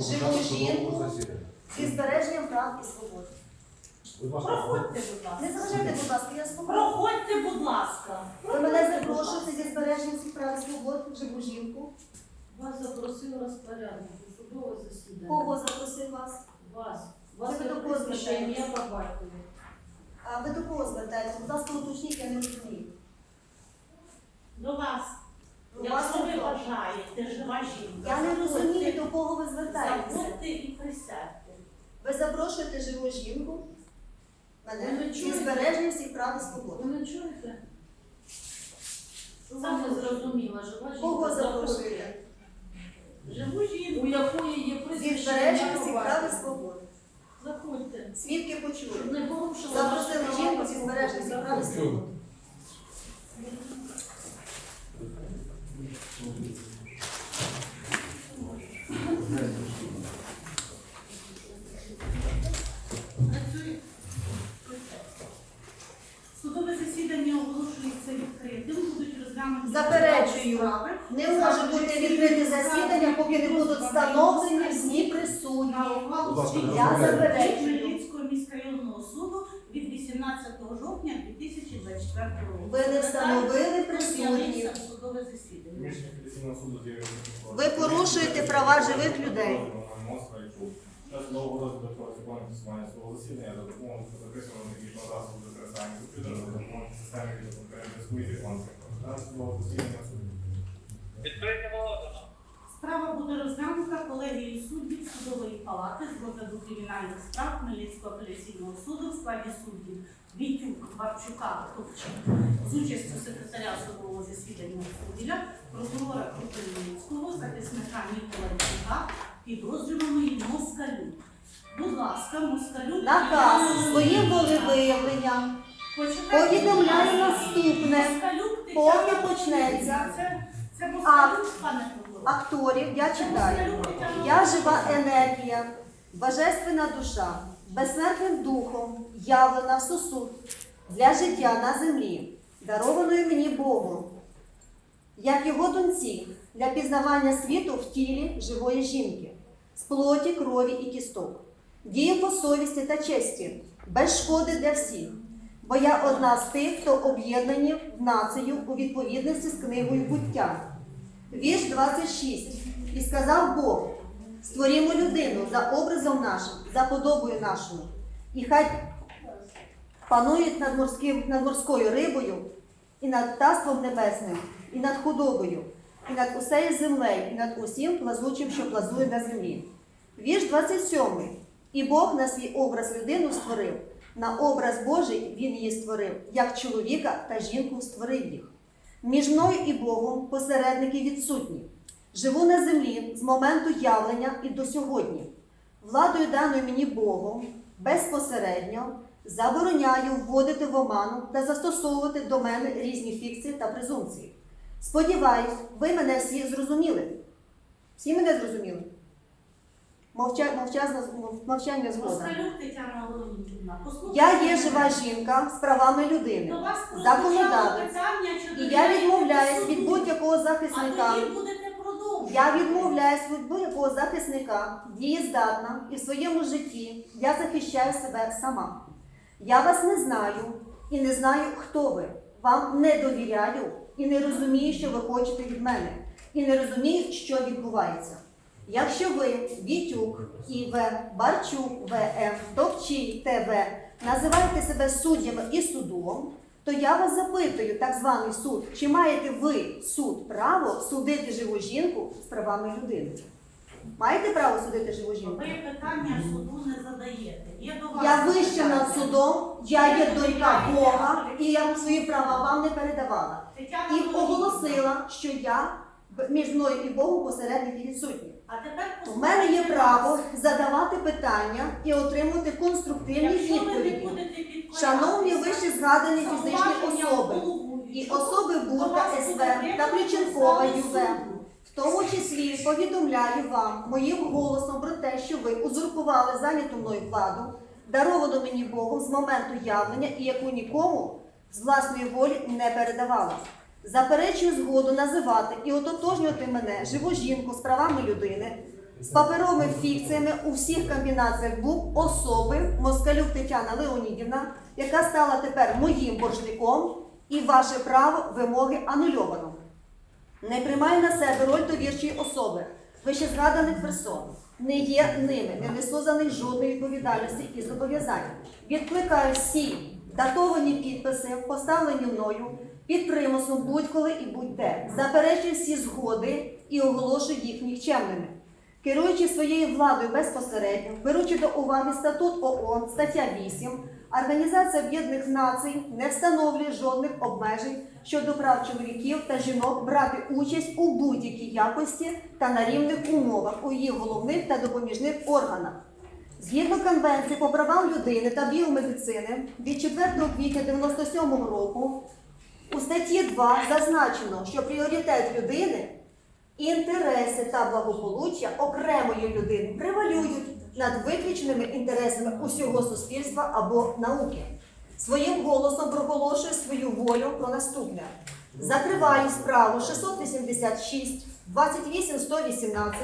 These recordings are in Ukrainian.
живу жінку зі збереженням прав і свобод. Проходьте, будь ласка. Не заважайте, будь ласка, я слухаю. Проходьте, будь ласка. Ви мене запрошуєте зі збереженням всіх прав і свобод, живу жінку. Вас запросив розпорядник судове засідання. Кого запросив вас? Вас. Вас Це ви до кого прізвище, звертаєтесь? по батькові. А ви до кого звертаєтесь? Будь ласка, уточніть, я не розумію. До вас. Якщо ви бажаєте, жива жінка. Я не розумію, до кого ви звертаєтеся. Заходьте і присядьте. Ви запрошуєте живу жінку, мене чуєте? збереженням всіх прав і свобод. Ви не чуєте? Саме зрозуміла, жива жінка. Кого запрошуєте? Живу жінку. У якої є Зі прізвище, збереженням всіх прав і свобод. Заходьте. Свідки почули. Не Запросили жінку зі збереженням всіх прав і свобод. Працює. Судове засідання оголошується відкритим. Будуть розглянуті Заперечую. Не може бути відкрите засідання, поки не будуть встановлені всі присутні. Я заперечую. Хмельницького міськрайонного суду від 18 жовтня 2024 року. Ви не встановили присутніх. З'явився судове засідання. Ви порушуєте права живих людей. Час нового розгляду протокольного фіксування свого засідання за допомогою записаного технічного засобу використання комп'ютера за допомогою системи відеоконференції молодено. Справа буде розглянута колегією суддів судової палати з розгляду кримінальних справ Хмельницького апеляційного суду в складі суддів Вітюк, Варчука, Товчик з участю секретаря судового засідання суддя, прокурора Кропивницького, захисника Нікола Вітюка, підозрюваної Москалю. Будь ласка, Москалю. Наказ Тетяна своїм Леонідівна. волевиявленням повідомляю ласка. наступне. Москалюк Тетяна почнеться Це, прокурор. акторів я читаю. Я жива енергія, божественна душа, безсмертним духом, явлена в сосуд для життя на землі, дарованою мені Богом, як його доньці, для пізнавання світу в тілі живої жінки, з плоті, крові і кісток. Дію по совісті та честі, без шкоди для всіх. Бо я одна з тих, хто об'єднані в націю у відповідності з книгою буття. Вірш 26. І сказав Бог: створімо людину за образом нашим, за подобою нашою, і хай панують над, морським, над морською рибою, і над птаством небесним, і над худобою, і над усею землею, і над усім плазучим, що плазує на землі. Вірш 27. І Бог на свій образ людину створив, на образ Божий він її створив, як чоловіка та жінку створив їх. Між мною і Богом посередники відсутні. Живу на землі з моменту явлення і до сьогодні. Владою даною мені Богом безпосередньо забороняю вводити в оману та застосовувати до мене різні фікції та презумпції. Сподіваюсь, ви мене всі зрозуміли. Всі мене зрозуміли? Мовча... Мовчазна... мов- Мовчання згода. Тетяна. Послухайте Я є жива жінка з правами людини. До вас прозвучало Законодавець. питання, чи І я довіряєте відмовляюсь від суду. будь-якого А захисника. тоді будете продовжувати. Я відмовляюсь від будь-якого захисника, дієздатна і в своєму житті я захищаю себе сама. Я вас не знаю і не знаю, хто ви. Вам не довіряю і не розумію, що ви хочете від мене, і не розумію, що відбувається. Якщо ви, Вітюк, ІВ, Барчук, ВМ, Товчий, ТВ, називаєте себе суддями і судом, то я вас запитую, так званий суд, чи маєте ви, суд, право судити живу жінку з правами людини? Маєте право судити живу жінку? Ви питання суду не задаєте. Є до вас Я вище питання. над судом, я є донька Бога, і я свої права вам не передавала. Тетяна І оголосила, що я між мною і Богом посередники відсутні. У мене є право задавати питання і отримати конструктивні відповіді. Шановні вище згадані фізичні особи і особи Бурка СВ та прийнято Ключенкова ЮВ. В тому числі повідомляю вам моїм голосом про те, що ви узурпували зайняту мною владу, даровану мені Богом з моменту явлення і яку нікому з власної волі не передавала. Заперечую згоду називати і ототожнювати мене живу жінку з правами людини з паперовими фікціями у всіх комбінаціях був особи Москалюк Тетяна Леонідівна, яка стала тепер моїм боржником, і ваше право вимоги анульовано. Не приймаю на себе роль довірчої особи, вище згаданих персон. Не є ними, не несу за них жодної відповідальності і зобов'язань. Відкликаю всі датовані підписи, поставлені мною під примусом будь-коли і будь-де. Заперечую всі згоди і оголошую їх нікчемними. Керуючи своєю владою безпосередньо, беручи до уваги статут ООН, стаття 8, Організація Об'єднаних Націй не встановлює жодних обмежень щодо прав чоловіків та жінок брати участь у будь-якій якості та на рівних умовах у її головних та допоміжних органах. Згідно Конвенції по правам людини та біомедицини від 4 квітня 1997 року у статті 2 зазначено, що пріоритет людини інтереси та благополуччя окремої людини превалюють над виключними інтересами усього суспільства або науки. Своїм голосом проголошую свою волю про наступне. Закриваю справу 686, 28 118,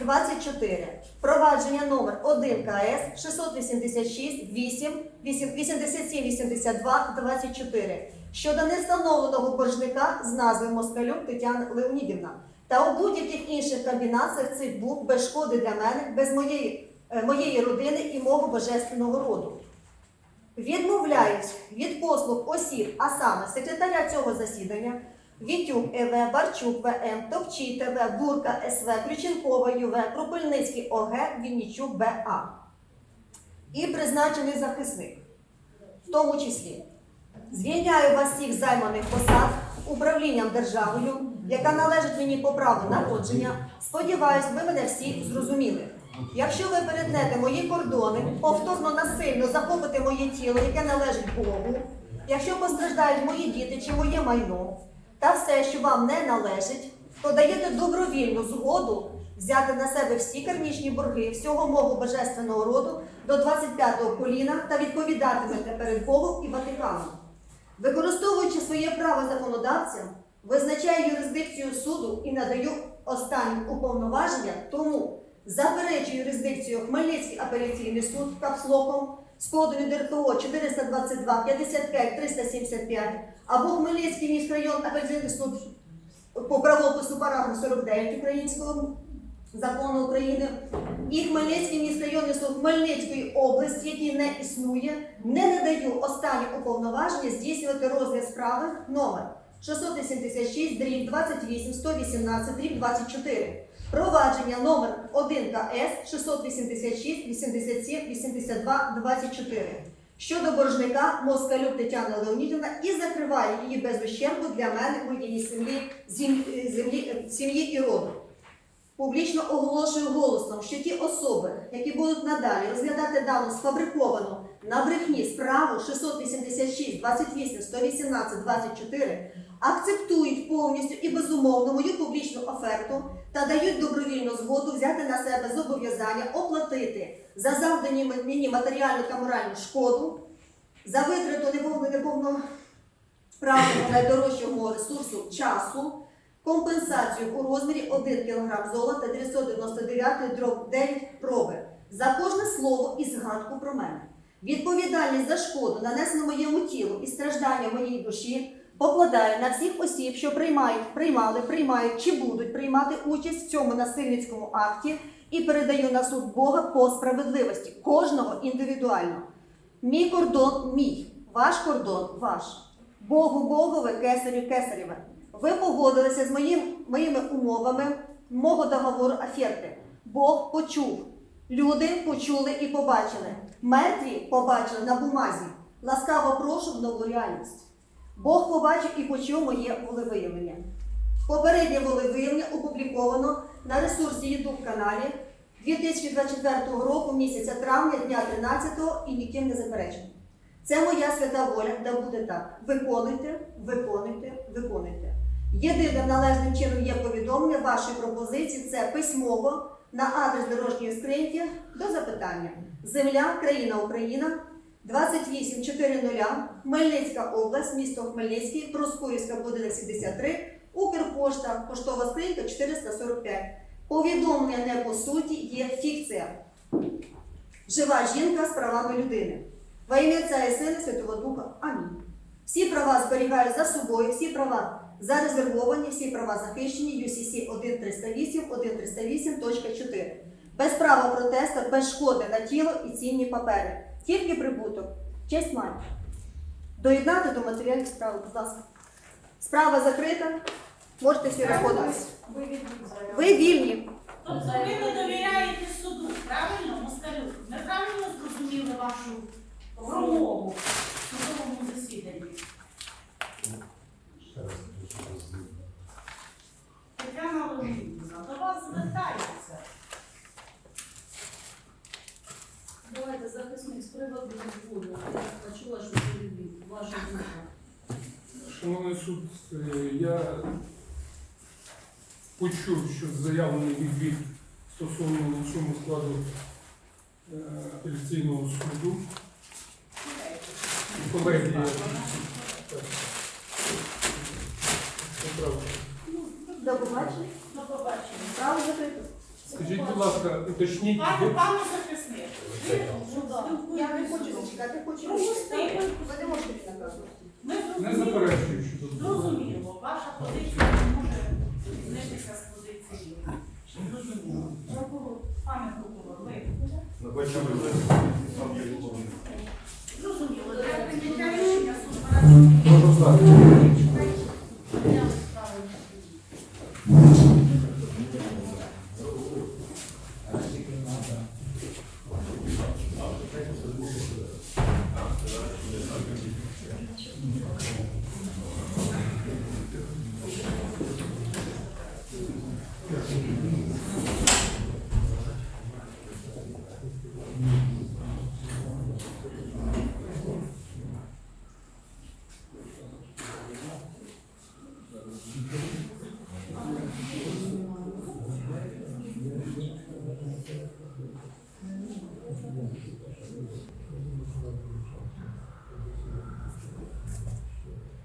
24. Провадження номер 1 КС 686 8 87 82 24 щодо невстановленого боржника з назвою Москалюк Тетяна Леонідівна та у будь-яких інших комбінаціях цих букв без шкоди для мене, без моєї, е, моєї родини і мого божественного роду. Відмовляюсь від послуг осіб, а саме секретаря цього засідання, Вітюк ЕВ, Барчук ВМ, Топчій ТВ, Бурка СВ, Ключенкова ЮВ, Кропильницький ОГ, Віннічук БА. І призначений захисник, в тому числі. Звільняю вас всіх займаних посад управлінням державою, яка належить мені по праву народження. Сподіваюсь, ви мене всі зрозуміли. Якщо ви перетнете мої кордони, повторно насильно захопите моє тіло, яке належить Богу, якщо постраждають мої діти чи моє майно, та все, що вам не належить, то даєте добровільну згоду взяти на себе всі кармічні борги всього мого божественного роду до 25-го коліна та відповідатимете перед Богом і Ватиканом. Використовуючи своє право законодавця, визначаю юрисдикцію суду і надаю останнім уповноваження, тому заперечую юрисдикцію Хмельницький апеляційний суд капслоком з кодом ДРТО 422 55 375 або Хмельницький міськрайон апеляційний суд по правопису параграф 49 українського закону України і Хмельницький міськрайонний суд Хмельницької області, який не існує, не надаю останні уповноваження здійснювати розгляд справи номер 686 дріб 28 118 дріб 24. Провадження номер 1 КС 686 87 82 24 щодо боржника Москалюк Тетяни Леонідівна і закриває її без ущербу для мене, моєї сім'ї, зім- землі, сім'ї і роду. Публічно оголошую голосом, що ті особи, які будуть надалі розглядати дану сфабриковану на брехні справу 686, 28, 118, 24, акцептують повністю і безумовно мою публічну оферту та дають добровільну згоду взяти на себе зобов'язання оплатити за завдані мені матеріальну та моральну шкоду, за витрату неповно неповноправного найдорожчого ресурсу часу компенсацію у розмірі 1 кг золота 999 дроб 9 проби за кожне слово і згадку про мене. Відповідальність за шкоду, нанесену моєму тілу і страждання моєї душі, покладаю на всіх осіб, що приймають, приймали, приймають чи будуть приймати участь в цьому насильницькому акті, і передаю на суд Бога по справедливості кожного індивідуально. Мій кордон мій, ваш кордон ваш. Богу Богове, кесарю кесарєве. Ви погодилися з моїм, моїми умовами мого договору оферти. Бог почув. Люди почули і побачили. Мертві побачили на бумазі. Ласкаво прошу в нову реальність. Бог побачив і почув моє волевиявлення. Попереднє волевиявлення опубліковано на ресурсі YouTube каналі 2024 року, місяця травня, дня 13 і ніким не заперечено. Це моя свята воля, да буде так. Виконуйте, виконуйте, виконуйте. Єдиним належним чином є повідомлення вашої пропозиції це письмово на адрес дорожньої скриньки до запитання. Земля, країна Україна, 28400, Хмельницька область, місто Хмельницький, Проскурівська будинок 73, Укрпошта, поштова скринька 445. Повідомлення не по суті є фікція. Жива жінка з правами людини. Во ім'я Отця і Сина Святого Духа. Амінь. Всі права зберігаю за собою, всі права зарезервовані, всі права захищені UCC 1308, 1308.4. Без права протесту, без шкоди на тіло і цінні папери. Тільки прибуток. Честь маю. Доєднати до матеріалів справи, будь ласка. Справа закрита. Можете всі розходитися. Ви вільні. Тобто ви не довіряєте суду, правильно, Москалю? Ми правильно зрозуміли вашу промову в судовому засіданні? Тетяна Леонідівна, до вас звертаються. Давайте захисник з приводу відводу. Я почула, що це відвід. Ваша думка. Шановний суд, е, я почув, що заявлений відвід стосовно цьому складу е, апеляційного суду. Правда. До побачення. До побачення. Скажіть, будь ласка, уточніть, Пане, пане захисник, Я не хочу зачекати, хочу Пропусти. Ви не можете наказувати. не заперечую, що тут зрозуміло, ваша позиція не може знитися з позиції. Зрозуміло. Прокурор, пане прокурор, ви зрозуміло, для прийняття рішення суд наразі Можна знати. Я справи. жовтня 2024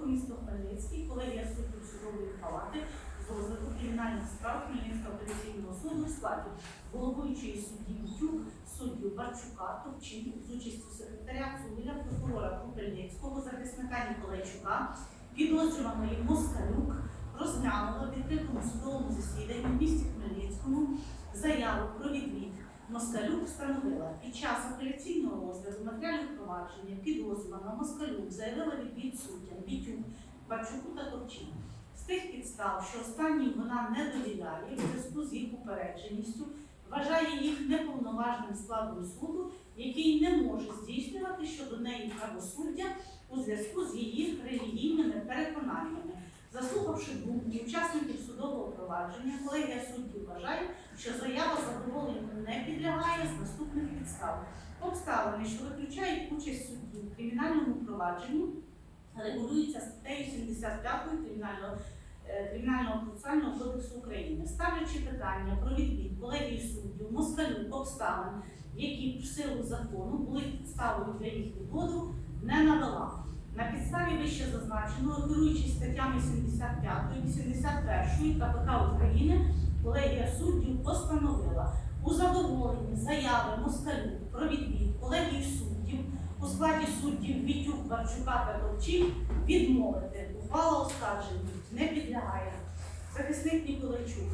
року місто Хмельницький, колегія суддів судової палати розгляду кримінальних справ Хмельницького апеляційного суду складі головуючої судді Бітюк, суддю Барчука, Топчин з участю секретаря Цугіля, прокурора Крупельницького, захисника Ніколайчука, підозрюваної Москалюк, розглянула в відкритому судовому засіданні в місті Хмельницькому заяву про відвід. Москалюк встановила під час апеляційного розгляду матеріалів провадження підозрювана Москалюк заявила відвід суддям Бітюк, Барчуку та Топчину. З тих підстав, що останнім вона не довіряє у зв'язку з їх упередженістю, вважає їх неповноважним складом суду, який не може здійснювати щодо неї правосуддя у зв'язку з її релігійними переконаннями. Заслухавши думки учасників судового провадження, колегія суддів вважає, що заява задоволенню не підлягає з наступних підстав. Обставини, що виключають участь судді в кримінальному провадженні, регулюються статтею 75 Кримінального, е, Кримінального процесуального кодексу України, ставлячи питання про відвід колегії суддів, москалю обставин, які в силу закону були підставою для їх відводу, не надала. На підставі вище зазначеного, керуючись статтями 75 81 КПК України, колегія суддів постановила у задоволенні заяви Москалю про відвід колегії суддів у складі суддів Вітюк, Барчука та Товчів відмовити. Ухвала оскарження не підлягає. Захисник Ніколайчук,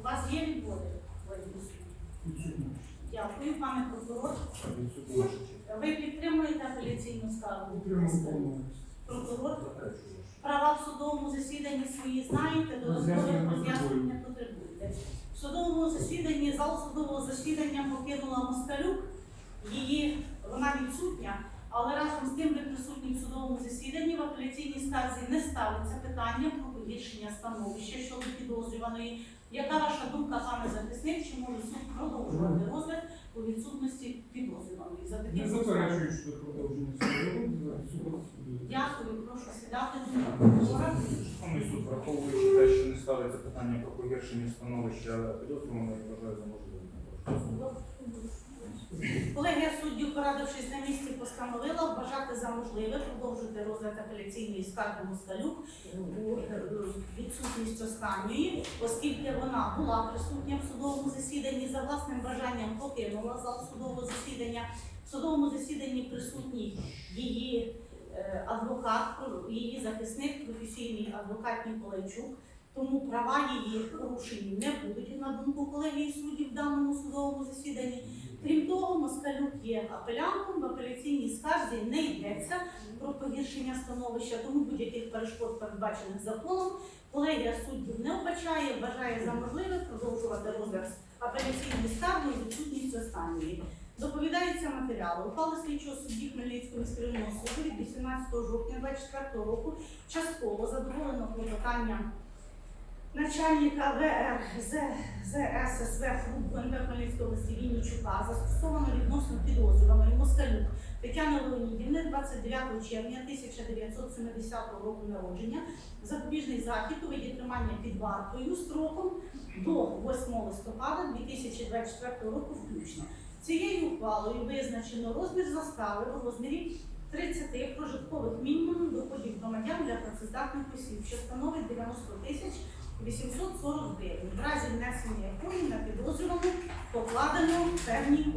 у вас є відводи? суддів? Дякую, пане прокурор. Ви підтримуєте апеляційну скаргу? Прокурор права в судовому засіданні свої знаєте, додаткових Роз'яснення роз'яснень не потребуєте. В судовому засіданні, зал судового засідання покинула Москалюк, її вона відсутня, але разом з тим ви присутні в судовому засіданні в апеляційній скарзі не ставиться питання про погіршення становища щодо підозрюваної. Яка ваша думка, пане захисник, чи може суд продовжувати розгляд у відсутності підозрюваної? За Не таким заперечую що продовження суду. Дякую, прошу сідати. Шановний суд, враховуючи те, що не ставиться питання про погіршення становища підозрюваної, вважаю за можливе. Колегія суддів, порадившись на місці, постановила вважати за можливе продовжити розгляд апеляційної скарги Москалюк у е, відсутність останньої, оскільки вона була присутня в судовому засіданні за власним бажанням покинула зал судового засідання. В судовому засіданні присутній її е, адвокат, її захисник, професійний адвокат Ніколайчук. Тому права її порушені не будуть на думку колегії суддів в даному судовому засіданні. Крім того, Москалюк є апелянтом, в апеляційній скарзі не йдеться про погіршення становища, тому будь-яких перешкод, передбачених законом, колегія суддів не вбачає, вважає за можливе продовжувати розгляд апеляційної скарги і відсутність останньої. Доповідається матеріали. Ухвали слідчого судді Хмельницького міськрайонного суду від 18 жовтня 2024 року частково задоволено клопотання начальника ВР ЗССВ ГУНП Хмельницької області застосовано відносно підозрюваної Москалюк Тетяни Леонідівни 29 червня 1970 року народження запобіжний захід у виді тримання під вартою строком до 8 листопада 2024 року включно. Цією ухвалою визначено розмір застави у розмірі 30 прожиткових мінімумів доходів громадян для працездатних осіб, що становить 90 тисяч 840 гривень. В разі внесення якої на підозрювану покладено певні